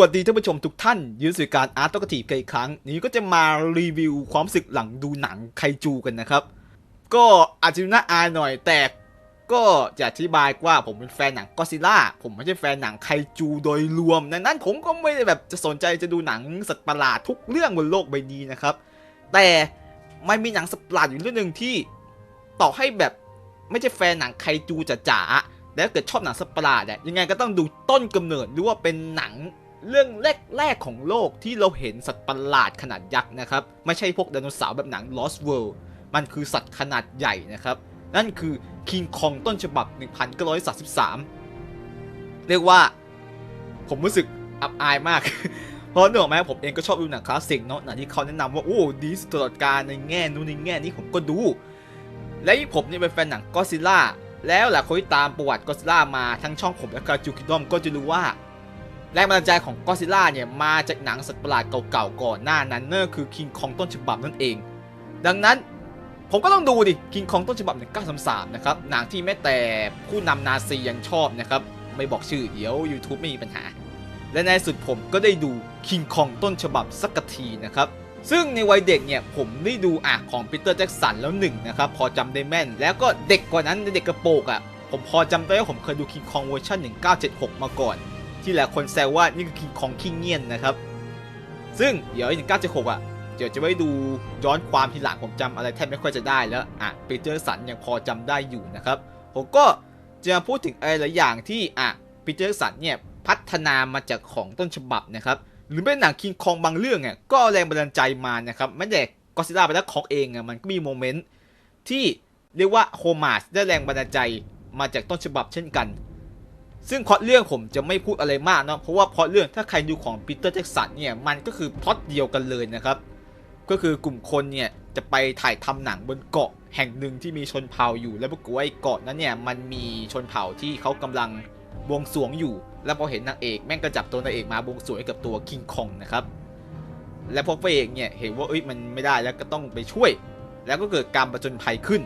วัสดีท่านผู้ชมทุกท่านยืนสื่การอาร์ตตกทีกันอีกครั้ง นี้ก็จะมารีวิวความสึกหลังดูหนังไคจูกันนะครับ ก็อาจจะน่าอายหน่อยแต่ก็จะอธิบายว่าผมเป็นแฟนหนังก็ซิล่าผมไม่ใช่แฟนหนังไคจูโดยรวมดังนั้นผมก็ไม่ได้แบบจะสนใจจะดูหนังสัตว์ประหลาดทุกเรื่องบนโลกใบนี้นะครับ แต่มันมีหนังสัตว์ประหลาดอยู่เรื่องหนึ่งที่ต่อให้แบบไม่ใช่แฟนหนังไคจูจ๋าๆแล้วเกิดชอบหนังสัตว์ประหลาดอะยังไงก็ต้องดูต้นกำเนิดหรือว่าเป็นหนัง เรื่องแรกๆของโลกที่เราเห็นสัตว์ประหลาดขนาดยักษ์นะครับ ไม่ใช่พวกไดโนเสาร์แบบหนัง Lost World มันคือสัตว์ขนาดใหญ่นะครับ นั่นคือ King Kong ต้นฉบับ 1933 เรียกว่าผมรู้สึกอับอายมาก เพราะเนื่องไหมผมเองก็ชอบดูหนังคลาสสิกเนาะหนังที่เขาแนะนำว่าโอ้ดีสุดตลอดการในแง่นู้นในแง่นี้ผมก็ดู และผมเนี่ยเป็นแฟนหนังก็ซิล่าแล้วหลายคนที่ตามประวัติก็ซิล่ามาทั้งช่องผมและการจูคิดอมก็จะรู้ว่า แรงบันดาลใจของก็ซิล่าเนี่ยมาจากหนังสัตว์ประหลาดเก่าๆก่อนหน้านั้นนั่นคือคิงคองต้นฉบับนั่นเอง ดังนั้นผมก็ต้องดูดิคิงคองต้นฉบับ1933นะครับหนังที่แม้แต่ผู้นำนาซียังชอบนะครับไม่บอกชื่อเดี๋ยว YouTube ไม่มีปัญหา และในสุดผมก็ได้ดูคิงคองต้นฉบับสักทีนะครับซึ่งในวัยเด็กเนี่ยผมได้ดูอะของปีเตอร์แจ็กสันแล้วหนึ่งนะครับพอจำได้แม่น แล้วก็เด็กกว่านั้นเด็กกระโปรงอะผมพอจำได้ว่าผมเคยดูคิงคองเวอร์ชัน1976 มาก่อน ที่หลายคนแซวว่านี่คือคิงคองขี้เงียนนะครับ ซึ่งเดี๋ยว1976อะเดี๋ยวจะไว้ดูย้อนความทีหลังผมจำอะไรแทบไม่ค่อยจะได้แล้วอะปีเตอร์สันยังพอจำได้อยู่นะครับ ผมก็จะพูดถึงอะไรหลายอย่างที่อะปีเตอร์สันเนี่ยพัฒนามาจากของต้นฉบับนะครับ หรือเป็นหนังคิงคองบางเรื่องเนี่ยก็แรงบันดาลใจมานะครับไม่แต่ก็ซิล่าไปแล้วของเองอะมันก็มีโมเมนต์ที่เรียกว่าโฮมาสได้แรงบันดาลใจมาจากต้นฉบับเช่นกัน ซึ่งพอตเรื่องผมจะไม่พูดอะไรมากเนาะเพราะว่าพอตเรื่องถ้าใครดูของปีเตอร์แจ็กสันเนี่ยมันก็คือพอตเดียวกันเลยนะครับ ก็คือกลุ่มคนเนี่ยจะไปถ่ายทำหนังบนเกาะแห่งหนึ่งที่มีชนเผ่าอยู่ แล้วปรากฏว่าไอ้เกาะนั้นเนี่ยมันมีชนเผ่าที่เขากำลังบวงสวงอยู่ แล้วพอเห็นนางเอกแม่งก็จับตัวนางเอกมาบวงสวงให้กับตัวคิงคองนะครับและพวกพระเอกเนี่ยเห็นว่าเอ้ยมันไม่ได้แล้วก็ต้องไปช่วย แล้วก็เกิดการประจนภัยขึ้น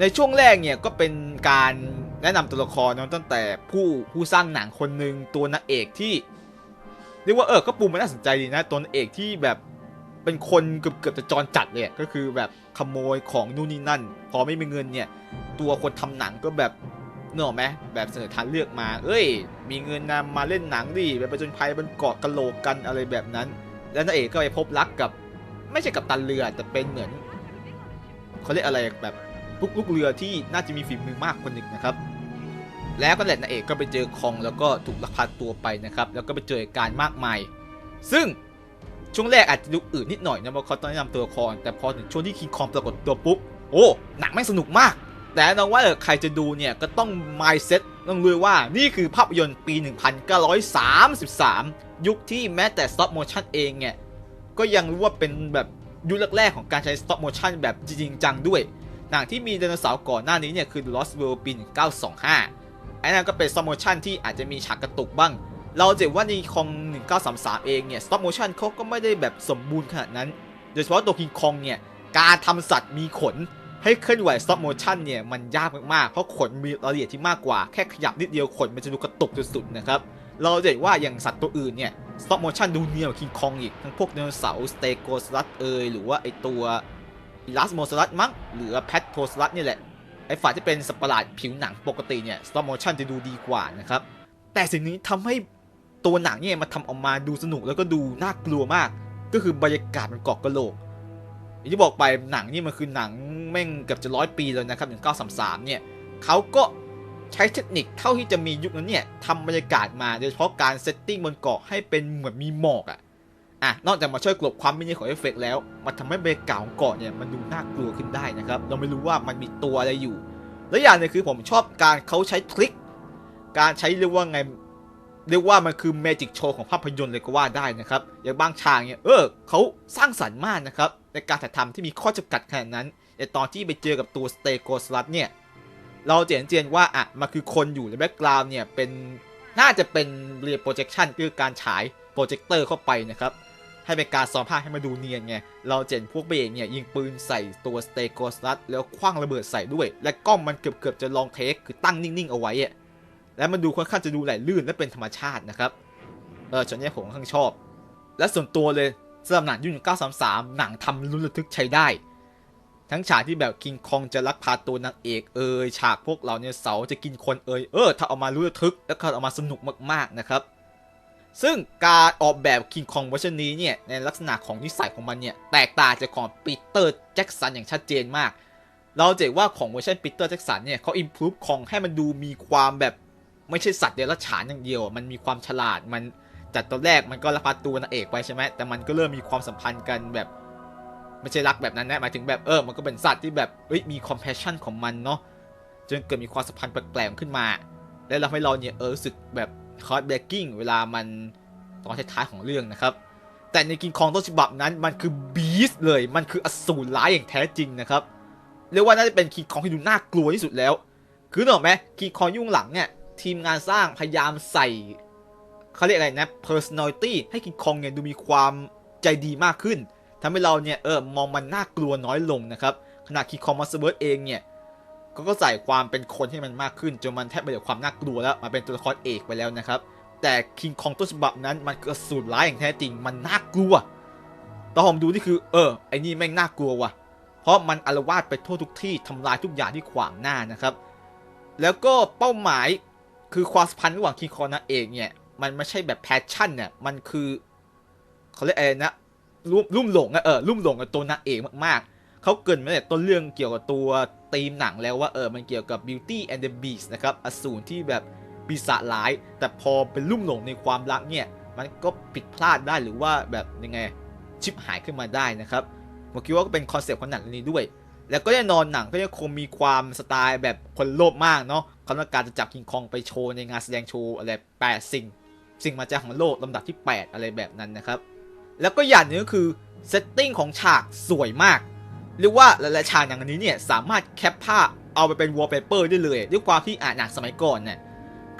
ในช่วงแรกเนี่ยก็เป็นการ แนะนำตัวละครเนาะตั้งแต่ผู้ผู้สร้างหนังคนหนึ่งตัวนางเอกที่เรียกว่าเออก็ปูมันน่าสนใจดีนะตัวนางเอกที่แบบเป็นคนเกือบเกือบจะจรจัดเลยก็คือแบบขโมยของนู่นนี่นั่น พอไม่มีเงินเนี่ย ตัวคนทำหนังก็แบบเนกอะไหมแบบเสนอทางเลือกมา เอ้ย มีเงินนำมาเล่นหนังดิไปประจนภัยบนเกาะกะโหลกกันอะไรแบบนั้น แล้วนางเอกก็ไปพบรักกับ ไม่ใช่กับตันเรือแต่เป็นเหมือนเขาเรียกอะไรแบบ ลูกลูกเรือที่น่าจะมีฝีมือมากคนหนึ่งนะครับ แล้วก็แหละนางเอกก็ไปเจอคองแล้วก็ถูกลักพาตัวไปนะครับ แล้วก็ไปเจอเหตุการณ์มากมาย ซึ่งช่วงแรกอาจจะดูอื่นนิดหน่อยนะเพราะเขาต้องแนะนำตัวละครแต่พอถึงช่วงที่คิงคองปรากฏตัวปุ๊บโอ้หนังแม่งสนุกมาก แต่น้องว่าใครจะดูเนี่ยก็ต้อง mindset ต้องรู้ว่านี่คือภาพยนตร์ปี 1933 ยุคที่แม้แต่ stop motion เองเนี่ยก็ยังรู้ว่าเป็นแบบยุคแรกๆของการใช้ stop motion แบบจริงจังด้วย หนังที่มีไดโนเสาร์ก่อนหน้านี้เนี่ยคือ Lost World ปี 1925ไอ้นั่นก็เป็น stop motion ที่อาจจะมีฉากกระตุกบ้าง เราเห็นว่าในคอง 1933 เองเนี่ย stop motion เขาก็ไม่ได้แบบสมบูรณ์ขนาดนั้น โดยเฉพาะตัวคิงคองเนี่ย การทำสัตว์มีขนให้เคลื่อนไหว stop motion เนี่ยมันยากมากๆ เพราะขนมีรายละเอียดที่มากกว่า แค่ขยับนิดเดียวขนมันจะดูกระตุกสุดๆนะครับ เราเห็นว่าอย่างสัตว์ตัวอื่นเนี่ย stop motion ดูเนียกว่าคิงคองอีก ทั้งพวกไดโนเสาร์สเตโกสลัดเอยหรือว่าไอตัว ลัสโมสลัดมั้งหรือแพทโทสลัดนี่แหละ ไอฝ่ายที่เป็นสัตว์ปหลาดผิวหนังปกติเนี่ย stop motion จะดูดีกว่านะครับ แต่สิ่งนี้ทำให้ตัวหนังเนี่ยมาทำออกมาดูสนุกแล้วก็ดูน่ากลัวมาก ก็คือบรรยากาศมันเกาะกระโหลกอย่างที่บอกไปหนังนี่มันคือหนังแม่งเกือบจะร้อยปีแล้วนะครับ1933เนี่ยเขาก็ใช้เทคนิคเท่าที่จะมียุคนั้นเนี่ยทำบรรยากาศมาโดยเฉพาะการเซตติ้งบนเกาะให้เป็นเหมือนมีหมอกอะ อะนอกจากมาช่วยกลบความไม่เนียนของเอฟเฟกต์แล้วมาทำให้บรรยากาศของเกาะเนี่ยมันดูน่ากลัวขึ้นได้นะครับ เราไม่รู้ว่ามันมีตัวอะไรอยู่ และอย่างหนึงคือผมชอบการเขาใช้ทริคการใช้เรียกว่าไงเรียกว่ามันคือเมจิกโชว์ของภาพยนตร์เลยก็ว่าได้นะครับ อย่างบางฉากเนี่ยเออเขาสร้างสรรค์มากนะครับ ในการถ่ายทำที่มีข้อจำกัดขนาดนั้นแต่ตอนที่ไปเจอกับตัวสเตโกสลัดเนี่ย เราเห็นเจนว่าอะมันคือคนอยู่ในแบ็กกราวน์เนี่ยเป็นน่าจะเป็นเรียโปรเจคชันคือการฉายโปรเจคเตอร์เข้าไปนะครับ ให้เป็นการซ้อมภาพให้มาดูเนียนไง เราเห็นพวกเบรกเนี่ยยิงปืนใส่ตัวสเตโกสลัดแล้วคว้างระเบิดใส่ด้วย และกล้องมันเกือบๆจะลองเทคคือตั้งนิ่งๆเอาไว้อะและมันดูค่อนข้างจะดูไหลลื่นและเป็นธรรมชาตินะครับ เออชนนี้ผมค่อนข้างชอบ และส่วนตัวเลยสำหรับหนังยุค1933 หนังทำลุ้นระทึกใช้ได้ ทั้งฉากที่แบบคิงคองจะลักพาตัวนางเอกเอยฉากพวกเราเนี่ยเสาจะกินคนเอยเออถ้าเอามาลุ้นระทึก แล้วก็เอามาสนุกมากๆนะครับ ซึ่งการออกแบบคิงคองเวอร์ชันนี้เนี่ยในลักษณะของนิสัยของมันเนี่ยแตกต่างจากของปีเตอร์แจ็กสันอย่างชัดเจนมาก เราจะเห็นว่าของเวอร์ชันปีเตอร์แจ็กสันเนี่ยเขาอิมพ o ู e ของให้มันดูมีความแบบไม่ใช่สัตว์เดรัจฉานอย่างเดียว มันมีความฉลาดมันจากตอนแรกมันก็ลักพาตัวนางเอกไปใช่ไหมแต่มันก็เริ่มมีความสัมพันธ์กันแบบไม่ใช่รักแบบนั้นนะหมายถึงแบบเออมันก็เป็นสัตว์ที่แบบเอ้ยมี compassion ของมันเนาะจนเกิดมีความสัมพันธ์แปลกๆขึ้นมา และเราให้เราเนี่ยเออรู้สึกแบบ คอร์ดเบรกกิ้งเวลามันตอนท้ายๆของเรื่องนะครับ แต่ในกินคองต้นฉบับนั้นมันคือบีสเลยมันคืออสูรร้ายอย่างแท้จริงนะครับเรียกว่าน่าจะเป็นคิงคองที่ดูน่ากลัวที่สุดแล้ว คือนึกอกไหมคิงคองยุ่งหลังเนี่ยทีมงานสร้างพยายามใส่เขาเรียกอะไรนะ personality ให้คิงคองเนี่ยดูมีความใจดีมากขึ้นทำให้เราเนี่ยเออมองมันน่ากลัวน้อยลงนะครับขณะคิงคองมาสเบิร์ตเองเนี่ย ก็ก็ใส่ความเป็นคนให้มันมากขึ้น จนมันแทบไม่เหลือความน่ากลัวแล้วมาเป็นตัวละครเอกไปแล้วนะครับ แต่คิงคองต้นฉบับนั้นมันคือสูตรร้ายอย่างแท้จริงมันน่ากลัวตอนผมดูนี่คือ เออไอ้นี่แม่งน่ากลัวว่ะ เพราะมันอารวาสไปทั่วทุกที่ทำลายทุกอย่างที่ขวางหน้านะครับ แล้วก็เป้าหมายคือความสัมพันธ์ระหว่างคิงคองนางเอกเนี่ยมันไม่ใช่แบบแพชชั่นเนี่ยมันคือเขาเรียกอะไรนะรุ่มรุ่มหลงอะเออรุ่มหลงกับตัวนางเอกมากๆเขาเกินมาแต่ต้นเรื่องเกี่ยวกับตัว ธีมหนังแล้วว่าเออมันเกี่ยวกับ Beauty and the Beast นะครับอสูรที่แบบปีศาจร้าย แต่พอเป็นรุ่มหลงในความรักเนี่ยมันก็ผิดพลาดได้หรือว่าแบบยังไงชิบหายขึ้นมาได้นะครับผมคิดว่าก็เป็นคอนเซปต์ของหนังเรื่องนี้ด้วย แล้วก็แน่นอนหนังก็ยังคงมีความสไตล์แบบคนโลภมากเนาะเขาต้องการจะจับคิงคองไปโชว์ในงานแสดงโชว์อะไรแปดสิ่ง สิ่งมาจากของโลกลำดับที่ 8 อะไรแบบนั้นนะครับ แล้วก็อย่างนึงก็คือเซตติ้งของฉากสวยมาก เรียกว่าหลายๆฉากอย่างนี้เนี่ยสามารถแคปภาพเอาไปเป็นวอลเปเปอร์ได้เลยด้วยความที่อ่านหนังสมัยก่อนเนี่ย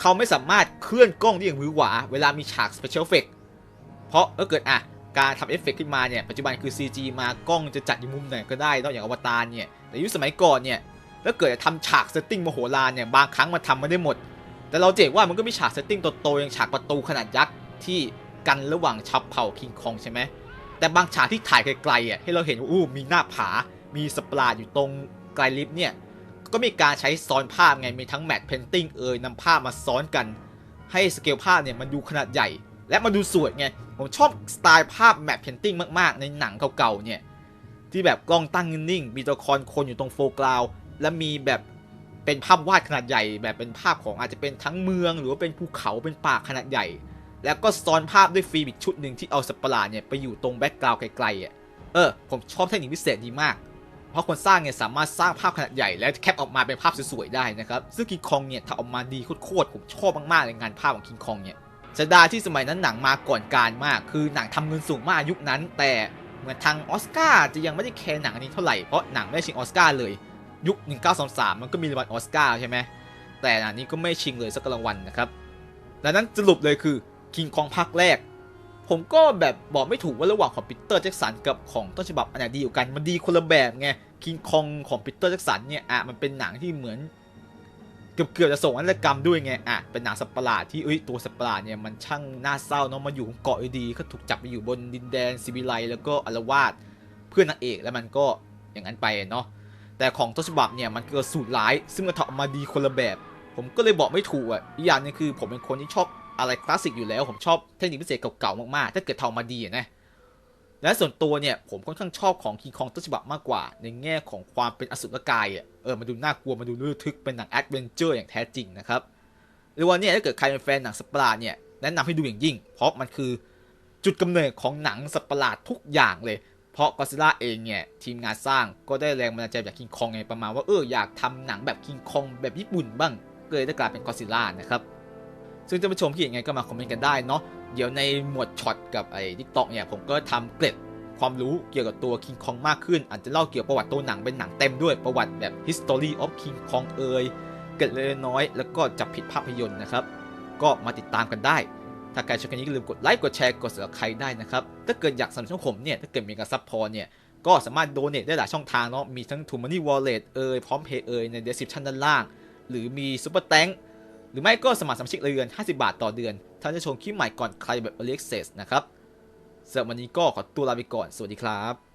เขาไม่สามารถเคลื่อนกล้องได้อย่างวือหวา เวลามีฉากสเปเชียลเฟกเพราะถ้าเกิดอะการทำเอฟเฟกขึ้นมาเนี่ยปัจจุบันคือ CG มากล้องจะจัดอยู่มุมไหนก็ได้นอกอย่างอวตารเนี่ยแต่ยุคสมัยก่อนเนี่ยถ้าเกิดจะทำฉากเซตติ้งมโหฬารเนี่ยบางครั้งมันทำไม่ได้หมด แต่เราเจ็บว่ามันก็มีฉากเซตติ้งโตๆอย่างฉากประตูขนาดยักษ์ที่กันระหว่างชับเผ่าคิงคองใช่ไหม แต่บางฉากที่ถ่ายไกลๆอะให้เราเห็นว่าอู้มีหน้าผา มีสปลาอยู่ตรงไกลลิฟต์เนี่ย ก็มีการใช้ซ้อนภาพไง มีทั้งแมทเพนติ้งเอ่ยนำภาพมาซ้อนกัน ให้สเกลภาพเนี่ยมันดูขนาดใหญ่ และมันดูสวยไง ผมชอบสไตล์ภาพแมทเพนติ้งมากๆ ในหนังเก่าๆเนี่ย ที่แบบกล้องตั้งนิ่งๆ มีตัวละครคนอยู่ตรงโฟกราว และมีแบบเป็นภาพวาดขนาดใหญ่ แบบเป็นภาพของอาจจะเป็นทั้งเมือง หรือว่าเป็นภูเขาเป็นป่าขนาดใหญ่ แล้วก็ซ้อนภาพด้วยฟิล์มอีกชุดหนึ่งที่เอาสัตว์ประหลาดเนี่ยไปอยู่ตรงแบ็กกราวด์ไกลๆอะเออผมชอบเทคนิคพิเศษดีมาก เพราะคนสร้างเนี่ยสามารถสร้างภาพขนาดใหญ่แล้วแคปออกมาเป็นภาพสวยๆได้นะครับ ซึ่งคิงคองเนี่ยถ้าออกมาดีโคตรๆผมชอบมากๆเลยงานภาพของคิงคองเนี่ยสดาที่สมัยนั้นหนังมาก่อนการมาก คือหนังทำเงินสูงมากยุคนั้น แต่เหมือนทางออสการ์จะยังไม่ได้แคร์หนังอันนี้เท่าไหร่เพราะหนังไม่ได้ชิงออสการ์เลย ยุค 1923 มันก็มีรางวัลออสการ์ใช่ไหมแต่อันนี้ก็ไม่ชิงเลยสักรางวัลนะครับดังนั้นสรุปเลยคือ คิงคองภาคแรก ผมก็แบบบอกไม่ถูกว่าระหว่างของปีเตอร์แจ็กสันกับของต้นฉบับอันไหนดีกว่ากัน มันดีคนละแบบไงคิงคองของปีเตอร์แจ็กสันเนี่ยอะมันเป็นหนังที่เหมือนเกือบเกือบจะส่งอันกรรมด้วยไงอะเป็นหนังสัปหลาดที่เอ้ยตัวสัปหลาดเนี่ยมันช่างน่าเศร้าเนาะมาอยู่เกาะดีก็ถูกจับไปอยู่บนดินแดนซิบิไลแล้วก็อารวาสเพื่อนนางเอกแล้วมันก็อย่างนั้นไปเนาะแต่ของต้นฉบับเนี่ยมันเกิดสูตรร้าย ซึ่งมันทำมาดีคนละแบบ ผมก็เลยบอกไม่ถูกอะอีกอย่างนึงคือผมเป็นคนที่ชอบ อะไรคลาสสิกอยู่แล้ว ผมชอบเทคนิคพิเศษเก่าๆมากๆ ถ้าเกิดทำมาดีนะและส่วนตัวเนี่ยผมค่อนข้างชอบของคิงคองต้นฉบับมากกว่า ในแง่ของความเป็นอสุรกายอะเออมาดูน่ากลัวมาดูระทึกเป็นหนังแอดเวนเจอร์อย่างแท้จริงนะครับหรือว่าเนี่ยถ้าเกิดใครเป็นแฟนหนังสัตว์ประหลาดเนี่ยแนะนำให้ดูอย่างยิ่ง เพราะมันคือจุดกำเนิดของหนังสัตว์ประหลาดทุกอย่างเลย เพราะก็ซิล่าเองเนี่ยทีมงานสร้างก็ได้แรงบันดาลใจจากคิงคองไงประมาณว่าเอออยากทำหนังแบบคิงคองแบบญี่ปุ่นบ้างก็เลยได้กลายเป็นก็ซิล่านะครับ ซึ่งท่านผู้ชมคิดยังไงก็มาคอมเมนต์กันได้เนาะเดี๋ยวในหมวดช็อตกับไอ้ทิกตอกเนี่ยผมก็ทำเกร็ดความรู้เกี่ยวกับตัวคิงคองมากขึ้น อาจจะเล่าเกี่ยวกับประวัติตัวหนังเป็นหนังเต็มด้วยประวัติแบบ history of King Kong เอ่ยเกร็ดเล็กน้อย แล้วก็จับผิดภาพยนตร์นะครับ ก็มาติดตามกันได้ ถ้าใครชอบคลิปนี้ก็อย่าลืมกดไลค์กดแชร์กด subscribe ได้นะครับ ถ้าเกิดอยากสนับสนุนผมเนี่ยถ้าเกิดมีการซัพพอร์ตเนี่ยก็สามารถโดเน a ได้หลายช่องทางเนาะมีทั้ง t ู Money Wallet เอ่ยพร้อมเพย์เอ่ยใน description ด้านล่าง หรือมี Super Tank หรือไม่ก็สมัครสมาชิกรายเดือน 50 บาทต่อเดือน ท่านจะชมคลิปใหม่ก่อนใครแบบ Alexis นะครับสำหรับวันนี้ก็ขอตัวลาไปก่อน สวัสดีครับ